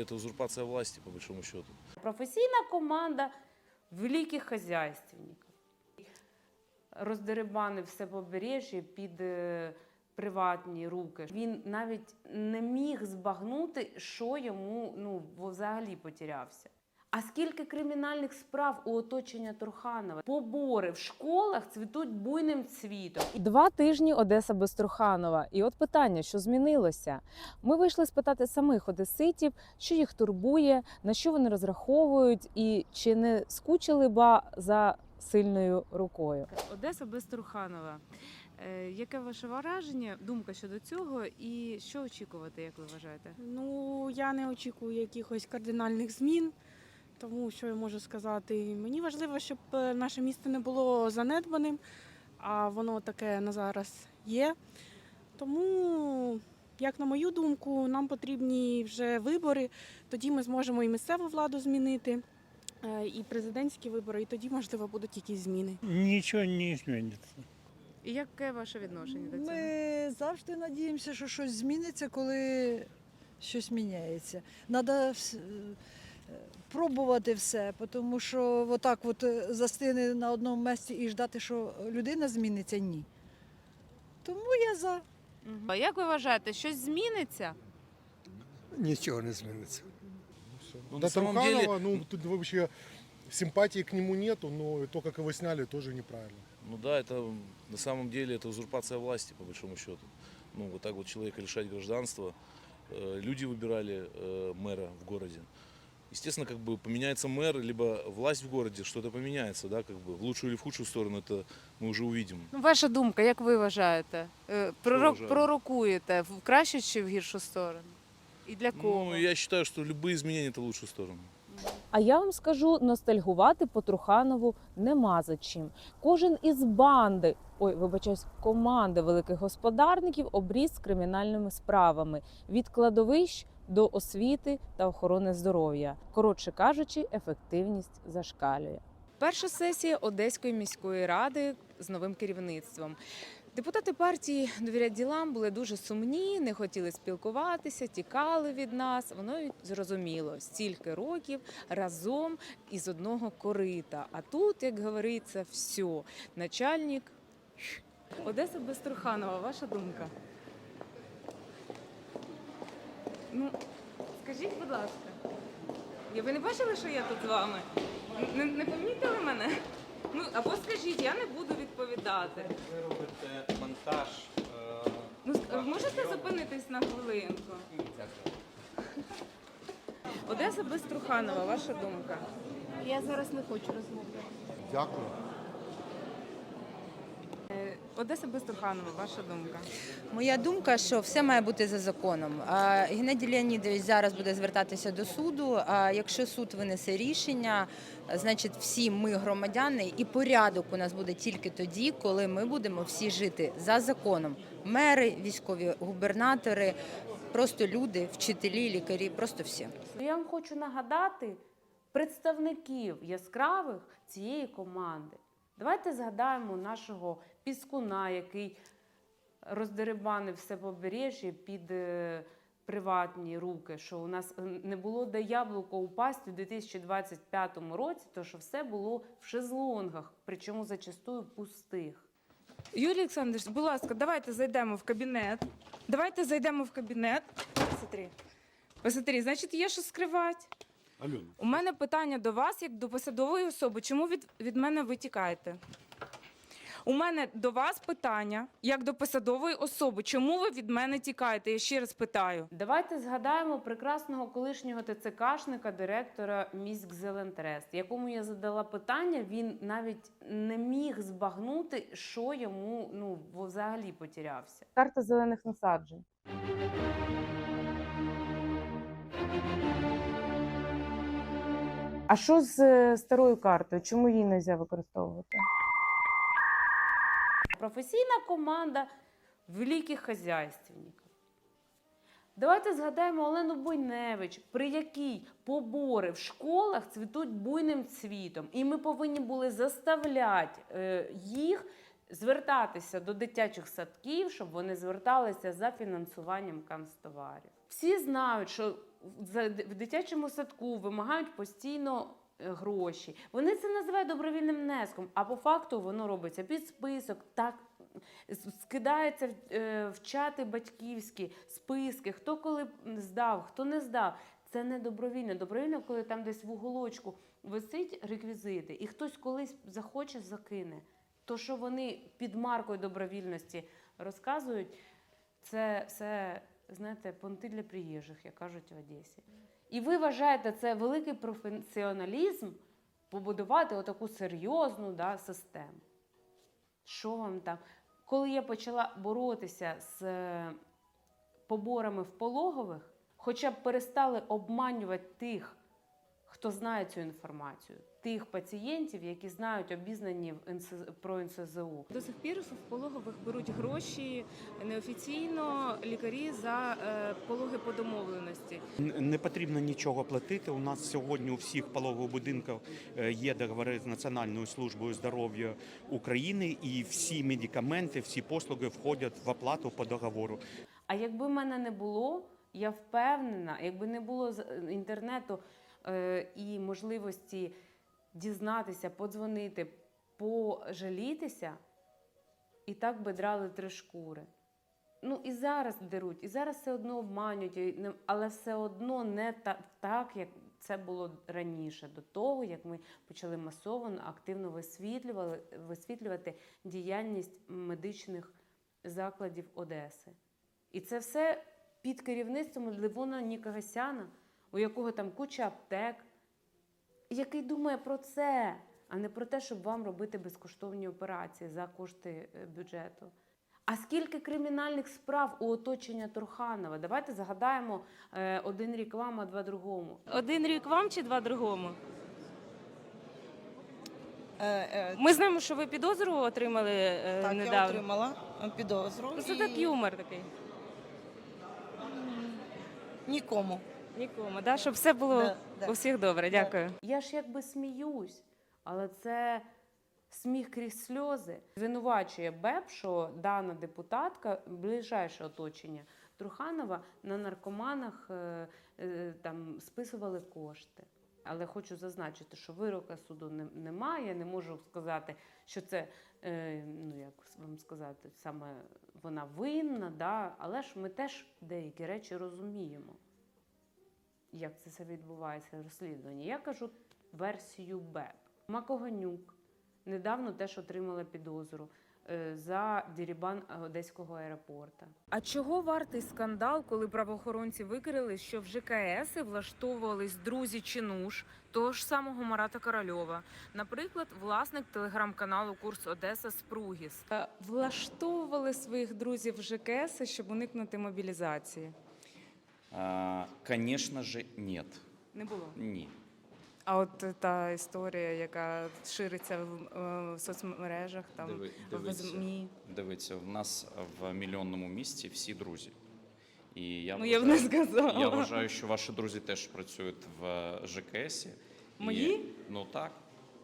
Это узурпация власти, по большому счету. Професійна команда великих хазяйственників. Роздерибанив все побережжя під е, приватні руки. Він навіть не міг збагнути, що йому ну, взагалі потерявся. А скільки кримінальних справ у оточення Турханова? Побори в школах цвітуть буйним цвітом. Два тижні Одеса без Труханова. І от питання, що змінилося? Ми вийшли спитати самих одеситів, що їх турбує, на що вони розраховують, і чи не скучили ба за сильною рукою. Одеса без Труханова. Е, Яке ваше враження, думка щодо цього, і що очікувати, як ви вважаєте? Ну, я не очікую якихось кардинальних змін, тому що я можу сказати, мені важливо, щоб е, наше місто не було занедбаним, а воно таке на зараз є. Тому, як на мою думку, нам потрібні вже вибори, тоді ми зможемо і місцеву владу змінити, е, і президентські вибори, і тоді, можливо, будуть якісь зміни. Нічого не зміниться. І яке ваше відношення до цього? Ми завжди надіємося, що щось зміниться, коли щось міняється. Треба пробувати все, тому що отак от е, застини на одному місці і ждати, що людина зміниться, ні. Тому я за. А як ви вважаєте, щось зміниться? Нічого не зміниться. Ну, До на самом Труханова, деле, ну, тут вообще симпатии к нему нету, но и то, как его сняли, тоже неправильно. ну да, это на самом деле это узурпация власти, по большому счету. Ну, вот так вот человека лишать гражданства. Э, Люди выбирали э, мэра в городе. Естественно, как бы поменяется мэр, либо власть в городе, что-то поменяется, да, как бы в лучшую или в худшую сторону, это мы уже увидим. Ну, ваша думка, як ви вважаєте? Е, Пророк, вважаю? пророкуєте в кращу чи в гіршу сторону? І для кого? Ну, я считаю, что любые изменения это в лучшую сторону. А я вам скажу, ностальгувати по Труханову нема за чим. Кожен із банди, ой, вибачаюсь, команди великих господарників обріз кримінальними справами від кладовищ до освіти та охорони здоров'я. Коротше кажучи, ефективність зашкалює. Перша сесія Одеської міської ради з новим керівництвом. Депутати партії довірять ділам були дуже сумні, не хотіли спілкуватися, тікали від нас. Воно й зрозуміло, стільки років разом із одного корита. А тут, як говориться, все. Начальник. Одеса без Труханова, ваша думка? Ну, скажіть, будь ласка, ви не бачили, що я тут з вами? Не помітили мене? Ну, або скажіть, я не буду відповідати. Ви робите монтаж. е, Ну, ск- можете зупинитись на хвилинку? Дякую. Одеса без Труханова, ваша думка? Я зараз не хочу розмовляти. Дякую. Е, Одеса без Труханова, ваша думка? Моя думка, що все має бути за законом. Геннадій Леонідович зараз буде звертатися до суду. А якщо суд винесе рішення, значить всі ми громадяни, і порядок у нас буде тільки тоді, коли ми будемо всі жити за законом. Мери, військові губернатори, просто люди, вчителі, лікарі, просто всі. Я вам хочу нагадати представників яскравих цієї команди. Давайте згадаємо нашого піскуна, який роздерибанив все побережжя під е, приватні руки, що у нас е, не було де яблуко упасть у 2025 році, то що все було в шезлонгах, причому зачастую пустих. Юрій Олександрович, будь ласка, давайте зайдемо в кабінет. Давайте зайдемо в кабінет. Посмотри. Посмотри, значить, є що скривати. Алена, У мене питання до вас, як до посадової особи. Чому від, від мене ви тікаєте? У мене до вас питання, як до посадової особи. Чому ви від мене тікаєте? Я ще раз питаю. Давайте згадаємо прекрасного колишнього ТЦКшника, директора міськ Зелентрест, якому я задала питання. Він навіть не міг збагнути, що йому ну взагалі потерявся. Карта зелених насаджень. А що з е, старою картою? Чому її не можна використовувати? Професійна команда великих хазяйственників. Давайте згадаємо Олену Бойневич, при якій побори в школах цвітуть буйним цвітом. І ми повинні були заставляти е, їх звертатися до дитячих садків, щоб вони зверталися за фінансуванням канцтоварів. Всі знають, що в дитячому садку вимагають постійно гроші. Вони це називають добровільним внеском, а по факту воно робиться під список, так скидається в, е, в чати батьківські списки, хто коли здав, хто не здав. Це не добровільно. Добровільно, коли там десь в уголочку висить реквізити, і хтось колись захоче, закине. То, що вони під маркою добровільності розказують, це все, знаєте, понти для приїжджих, як кажуть в Одесі. І ви вважаєте, це великий професіоналізм побудувати отаку серйозну да, систему. Що вам там? Коли я почала боротися з е, поборами в пологових, хоча б перестали обманювати тих, хто знає цю інформацію, тих пацієнтів, які знають обізнані в НС... про НСЗУ. До сих пір в пологових беруть гроші неофіційно лікарі за е, пологи по домовленості. Не потрібно нічого платити. У нас сьогодні у всіх пологових будинках е, є договори з Національною службою здоров'я України, і всі медикаменти, всі послуги входять в оплату по договору. А якби мене не було, я впевнена, якби не було з- інтернету е, і можливості дізнатися, подзвонити, пожалітися, і так би драли три шкури. Ну і зараз деруть, і зараз все одно обманюють, але все одно не та- так, як це було раніше, до того, як ми почали масово активно висвітлювали, висвітлювати діяльність медичних закладів Одеси. І це все під керівництвом Левона Нікагасяна, у якого там куча аптек, який думає про це, а не про те, щоб вам робити безкоштовні операції за кошти е, бюджету. А скільки кримінальних справ у оточення Турханова? Давайте загадаємо е, один рік вам, а два другому. Один рік вам чи два другому? Е, Ми знаємо, що ви підозру отримали е, Так, я отримала підозру. Ну, Це і так юмор такий. Нікому. Нікому, да? щоб все було Да, да. у всіх добре. Дякую. Я ж якби сміюсь, але це сміх крізь сльози. Звинувачує БЕП, що дана депутатка, ближайше оточення Труханова, на наркоманах е, е, там списували кошти. Але хочу зазначити, що вирока суду не- немає. Я не можу сказати, що це, е, ну як вам сказати, саме вона винна, да? але ж ми теж деякі речі розуміємо як це все відбувається розслідування. Я кажу версію БЕП. Макоганюк недавно теж отримала підозру е, за дірібан Одеського аеропорта. А чого вартий скандал, коли правоохоронці викрили, що в ЖКС влаштовувались друзі Чинуш, того ж самого Марата Корольова, наприклад, власник телеграм-каналу Курс Одеса Спругіс, Е, влаштовували своїх друзів в ЖКС, щоб уникнути мобілізації. Конечно же, нет. Не було. Ні. А от та історія, яка шириться в, е, в соцмережах, там Диви- в. ЗМІ. Дивіться, в нас в мільйонному місті всі друзі. І я Ну я б не вважаю- сказала. Я вважаю, що ваші друзі теж працюють в ЖКС. Мої? Ну так.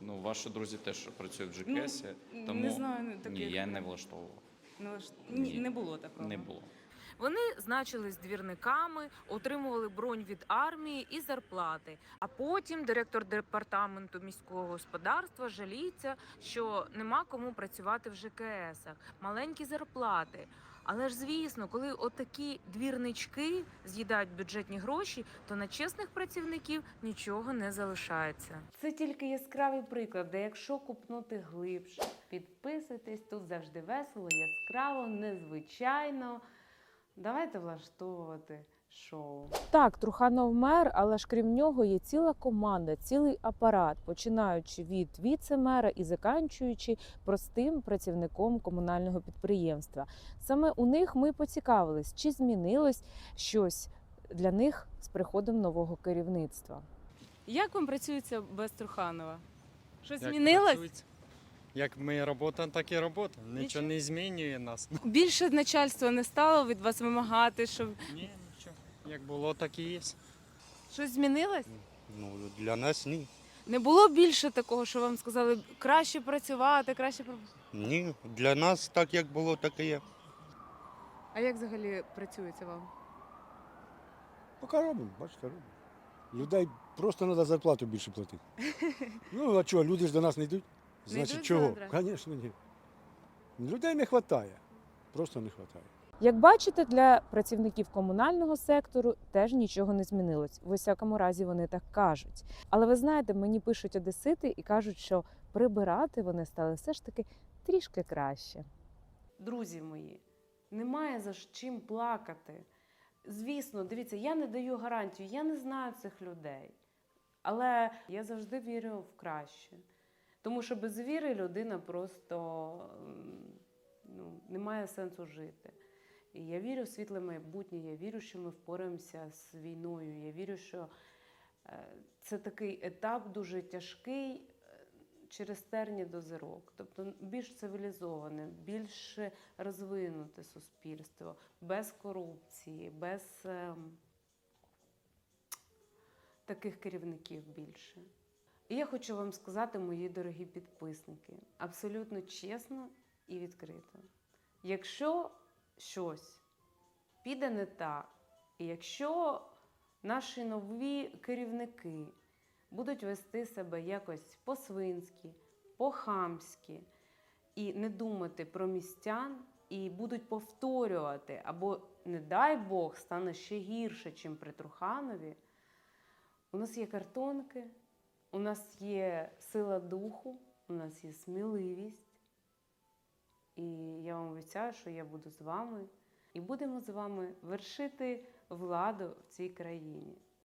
Ну, ваші друзі теж працюють в Ну, тому не знаю, не ні, я не влаштовував. Ну, ж- Ні. ні, не було такого. Не було. Вони значились двірниками, отримували бронь від армії і зарплати. А потім директор департаменту міського господарства жаліється, що нема кому працювати в ЖКСах, маленькі зарплати. Але ж звісно, коли отакі двірнички з'їдають бюджетні гроші, то на чесних працівників нічого не залишається. Це тільки яскравий приклад, де якщо купнути глибше, підписуйтесь, тут завжди весело, яскраво, незвичайно. Давайте влаштовувати шоу. Так, Труханов мер, але ж крім нього є ціла команда, цілий апарат, починаючи від віце-мера і заканчуючи простим працівником комунального підприємства. Саме у них ми поцікавились, чи змінилось щось для них з приходом нового керівництва. Як вам працюється без Труханова? Щось змінилось? Як ми працюємо, так і працюємо. Нічого Нічого не змінює нас. Більше начальство не стало від вас вимагати, щоб Ні, нічого. Як було, так і є. щось змінилось? Ну, для нас ні. Не було більше такого, що вам сказали краще працювати, краще про- Ні. Для нас так, як було, так і є. А як взагалі працюється вам? Поки робимо, бачите, робимо. Людей просто треба зарплату більше платити. Ну, а чого, люди ж до нас не йдуть? Значить, чого? Звісно, ні. Людей не вистачає. Просто не вистачає. Як бачите, для працівників комунального сектору теж нічого не змінилось. В усякому разі, вони так кажуть. Але ви знаєте, мені пишуть одесити і кажуть, що прибирати вони стали все ж таки трішки краще. Друзі мої, немає за чим плакати. Звісно, дивіться, я не даю гарантію, я не знаю цих людей. Але я завжди вірю в краще. Тому що без віри людина просто ну, не має сенсу жити. І я вірю в світле майбутнє, я вірю, що ми впораємося з війною. Я вірю, що е, це такий етап дуже тяжкий е, через терні до зірок. Тобто більш цивілізоване, більш розвинуте суспільство, без корупції, без ем, таких керівників більше. І я хочу вам сказати, мої дорогі підписники, абсолютно чесно і відкрито. Якщо щось піде не так, і якщо наші нові керівники будуть вести себе якось по-свинськи, по-хамськи і не думати про містян, і будуть повторювати, або, не дай Бог, стане ще гірше, ніж при Труханові, у нас є картонки, у нас є сила духу, у нас є сміливість. І я вам обіцяю, що я буду з вами і будемо з вами вершити владу в цій країні.